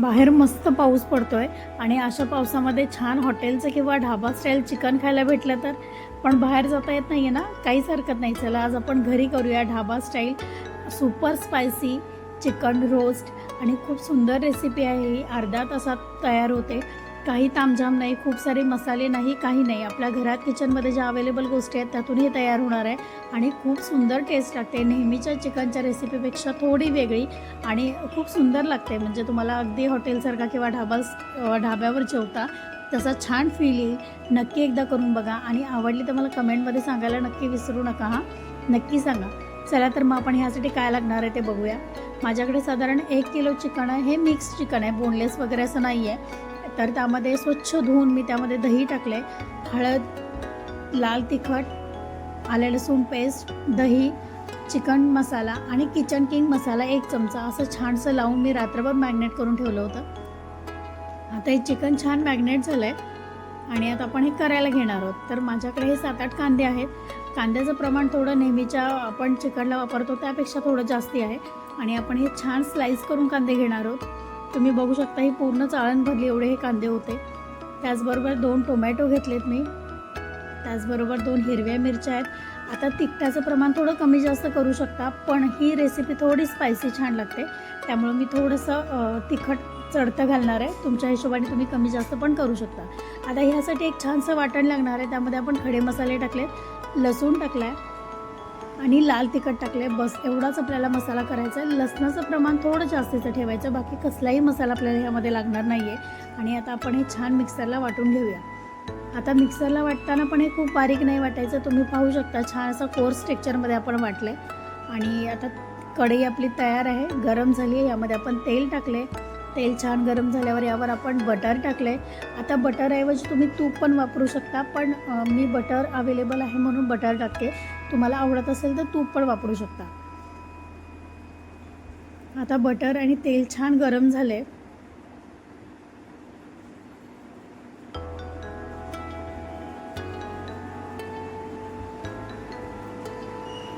बाहेर मस्त पाऊस पडतोय. आणि अशा पावसामध्ये छान हॉटेलचं किंवा ढाबा स्टाईल चिकन खायला भेटलं तर. पण बाहेर जाता येत नाही आहे ना काहीच हरकत नाही. चला आज आपण घरी करूया dhaba style super spicy chicken roast आणि खूप सुंदर रेसिपी आहे ही. अर्ध्या तासात तयार होते. काही तामझाम नाही खूप सारे मसाले नाही काही नाही. आपल्या घरात किचनमध्ये ज्या अवेलेबल गोष्टी आहेत त्यातून हे तयार होणार आहे. आणि खूप सुंदर टेस्ट लागते. नेहमीच्या चिकनच्या रेसिपीपेक्षा थोडी वेगळी आणि खूप सुंदर लागते. म्हणजे तुम्हाला अगदी हॉटेलसारखा किंवा ढाबा ढाब्यावर जेवता तसा छान फील येईल. नक्की एकदा करून बघा. आणि आवडली तर मला कमेंटमध्ये सांगायला नक्की विसरू नका हां? नक्की सांगा. चला तर मग आपण ह्यासाठी काय लागणार आहे ते बघूया. माझ्याकडे साधारण एक किलो चिकन आहे. हे मिक्स चिकन आहे. बोनलेस वगैरे असं नाही आहे तर त्यामध्ये स्वच्छ धुवून मी त्यामध्ये दही टाकले हळद लाल तिखट आले लसूण पेस्ट दही चिकन मसाला आणि किचन किंग मसाला एक चमचा असं छानसं लावून मी रात्रभर मॅग्नेट करून ठेवलं होतं. आता हे चिकन छान मॅग्नेट झालं आहे आणि आता आपण हे करायला घेणार आहोत. तर माझ्याकडे हे सात आठ कांदे आहेत. कांद्याचं प्रमाण थोडं नेहमीच्या आपण चिकनला वापरतो त्यापेक्षा थोडं जास्ती आहे. आणि आपण हे छान स्लाईस करून कांदे घेणार आहोत. तुम्ही बघू शकता ही पूर्ण चाळण भरली एवढे हे कांदे होते. त्याचबरोबर दोन टोमॅटो घेतलेत मी. त्याचबरोबर दोन हिरव्या मिरच्या आहेत. आता तिखटाचं प्रमाण थोडं कमी जास्त करू शकता पण ही रेसिपी थोडी स्पायसी छान लागते. त्यामुळं मी थोडंसं तिखट चढतं घालणार आहे. तुमच्या हिशोबाने तुम्ही कमी जास्त पण करू शकता. आता ह्यासाठी एक छानसं वाटण लागणार आहे. त्यामध्ये आपण खडे मसाले टाकलेत लसूण टाकला आहे आणि लाल तिखट टाकले बस एवढाच आपल्याला मसाला करायचा आहे. लसणाचं प्रमाण थोडं जास्तीचं ठेवायचं. बाकी कसलाही मसाला आपल्याला ह्यामध्ये लागणार नाही आहे आणि आता आपण हे छान मिक्सरला वाटून घेऊया. आता मिक्सरला वाटताना पण हे खूप बारीक नाही वाटायचं. तुम्ही पाहू शकता छान असं कोर्स टेक्चरमध्ये आपण वाटले आणि आता कढई आपली तयार आहे. गरम झाली आहे यामध्ये आपण तेल टाकले तेल छान गरम झाल्यावर यावर आपण बटर टाकले आता बटरऐवजी तुम्ही तूप पण वापरू शकता पण मी बटर अवेलेबल आहे म्हणून बटर टाकते. तुम्हाला आवडत असेल तर तूप पण वापरू शकता. आता बटर आणि तेल छान गरम झाले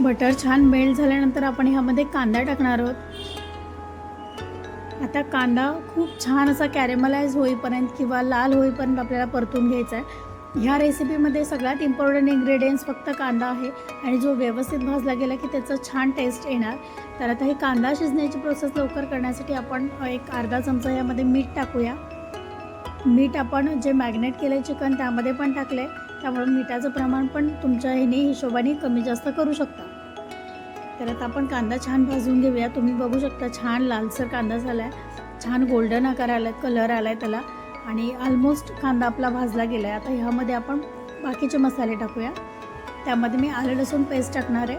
बटर छान मेल्ट झाल्यानंतर आपण ह्यामध्ये कांदा टाकणार आहोत. आता कांदा खूप छान असा कॅरेमलाइज होईपर्यंत किंवा लाल होईपर्यंत आपल्याला परतून घ्यायचा आहे. ह्या रेसिपीमध्ये सगळ्यात इम्पॉर्टंट इन्ग्रेडियंट्स फक्त कांदा आहे. आणि जो व्यवस्थित भाजला गेला की त्याचं छान टेस्ट येणार. तर आता हे कांदा शिजण्याची प्रोसेस लवकर करण्यासाठी आपण एक अर्धा चमचा यामध्ये मीठ टाकूया. मीठ आपण जे मॅग्नेट केलं आहे चिकन त्यामध्ये पण टाकलं आहे त्यामुळे मिठाचं प्रमाण पण तुमच्या ह्याने हिशोबाने कमी जास्त करू शकता. तर आता आपण कांदा छान भाजून घेऊया. तुम्ही बघू शकता छान लालसर कांदा झाला आहे छान गोल्डन आकार आला आहे कलर आला आहे त्याला. आणि ऑलमोस्ट कांदा आपला भाजला गेला आहे आता ह्यामध्ये आपण बाकीचे मसाले टाकूया. त्यामध्ये मी आलं लसूण पेस्ट टाकणार आहे.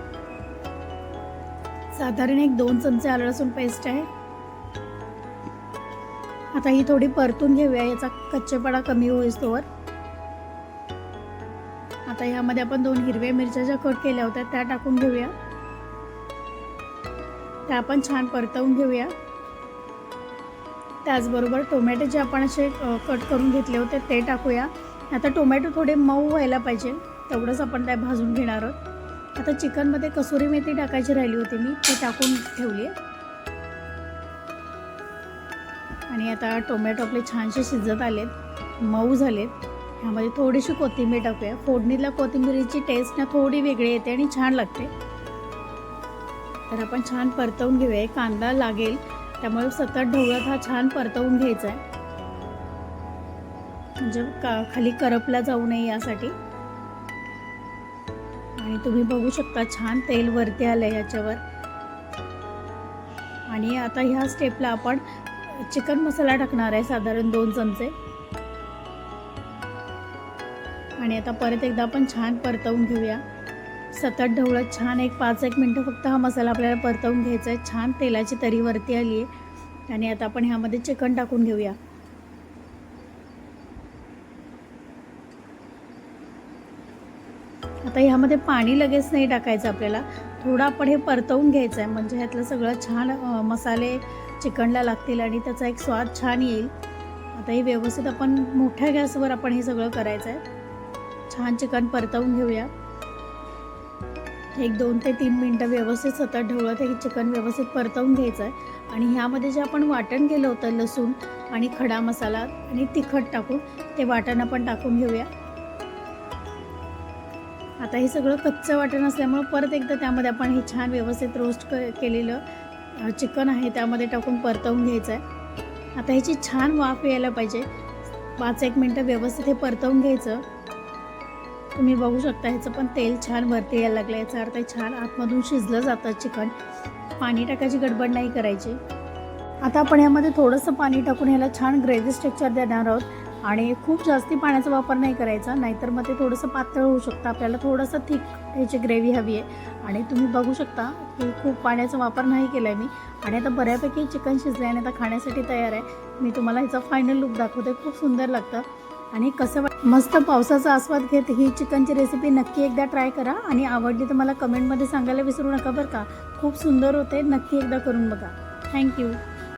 साधारण एक दोन चमचे आलं लसूण पेस्ट आहे. आता ही थोडी परतून घेऊया. याचा कच्चेपणा कमी होईस्तोवर आता ह्यामध्ये आपण दोन हिरव्या मिरच्या ज्या कट केल्या होत्या त्या टाकून घेऊया. त्या आपण छान परतवून घेऊया. त्याचबरोबर टोमॅटो जे आपण असे कट करून घेतले होते ते टाकूया. आता टोमॅटो थोडे मऊ व्हायला पाहिजे तेवढंच आपण त्या भाजून घेणार आहोत. आता चिकनमध्ये कसुरी मेथी टाकायची राहिली होती मी ती टाकून ठेवली आहे. आणि आता टोमॅटो आपले छानसे शिजत आलेत मऊ झालेत. ह्यामध्ये थोडीशी कोथिंबीर टाकूया. फोडणीला कोथिंबीरीची टेस्ट ना थोडी वेगळी येते आणि छान लागते. तर आपण छान परतवून घेऊया. कांदा लागेल. त्यामुळे सतत ढवळत हा छान परतवून घ्यायचा आहे म्हणजे का खाली करपला जाऊ नये यासाठी. आणि तुम्ही बघू शकता छान तेल वरती आलं आहे याच्यावर. आणि आता ह्या स्टेपला आपण चिकन मसाला टाकणार आहे साधारण दोन चमचे. आणि आता परत एकदा आपण छान परतवून घेऊया. सतत ढवळत छान एक पाच एक मिनटं फक्त हा मसाला आपल्याला परतवून घ्यायचा आहे. छान तेलाची तरी वरती आली आहे. आणि आता आपण ह्यामध्ये चिकन टाकून घेऊया. आता ह्यामध्ये पाणी लगेच नाही टाकायचं आपल्याला. थोडं आपण हे परतवून घ्यायचं आहे. म्हणजे ह्यातलं सगळं छान मसाले चिकनला लागतील आणि त्याचा एक स्वाद छान येईल. आता हे व्यवस्थित आपण मोठ्या गॅसवर आपण हे सगळं करायचं आहे. छान चिकन परतवून घेऊया. एक दोन ते तीन मिनटं व्यवस्थित सतत ढवळत हे चिकन व्यवस्थित परतवून घ्यायचं आहे. आणि ह्यामध्ये जे आपण वाटण केलं होतं लसूण आणि खडा मसाला आणि तिखट टाकून ते वाटण आपण टाकून घेऊया. आता हे सगळं कच्चं वाटण असल्यामुळं परत एकदा त्यामध्ये आपण हे छान व्यवस्थित रोस्ट क केलेलं चिकन आहे त्यामध्ये टाकून परतवून घ्यायचं आहे. आता ह्याची छान वाफ यायला पाहिजे. पाच एक मिनटं व्यवस्थित हे परतवून घ्यायचं. तुम्ही बघू शकता ह्याचं पण तेल छान भरती यायला लागलं याचा अर्थ छान आतमधून शिजलं जातं चिकन. पाणी टाकायची गडबड नाही करायची. आता आपण यामध्ये थोडंसं पाणी टाकून ह्याला छान ग्रेव्ही स्ट्रक्चर देणार आहोत. आणि खूप जास्ती पाण्याचा वापर नाही करायचा नाहीतर मग ते थोडंसं पातळ होऊ शकतं. आपल्याला थोडंसं थिक ह्याची ग्रेव्ही हवी आहे. आणि तुम्ही बघू शकता की खूप पाण्याचा वापर नाही केला आहे मी. आणि आता बऱ्यापैकी चिकन शिजले आणि आता खाण्यासाठी तयार आहे. मी तुम्हाला ह्याचा फायनल लुक दाखवते. खूप सुंदर लागतं. आणि कसं मस्त पावसाचा आस्वाद घेत ही चिकनची रेसिपी नक्की एकदा ट्राय करा. आणि आवडली तर मला कमेंटमध्ये सांगायला विसरू नका बरं का. खूप सुंदर होते. नक्की एकदा करून बघा. थँक्यू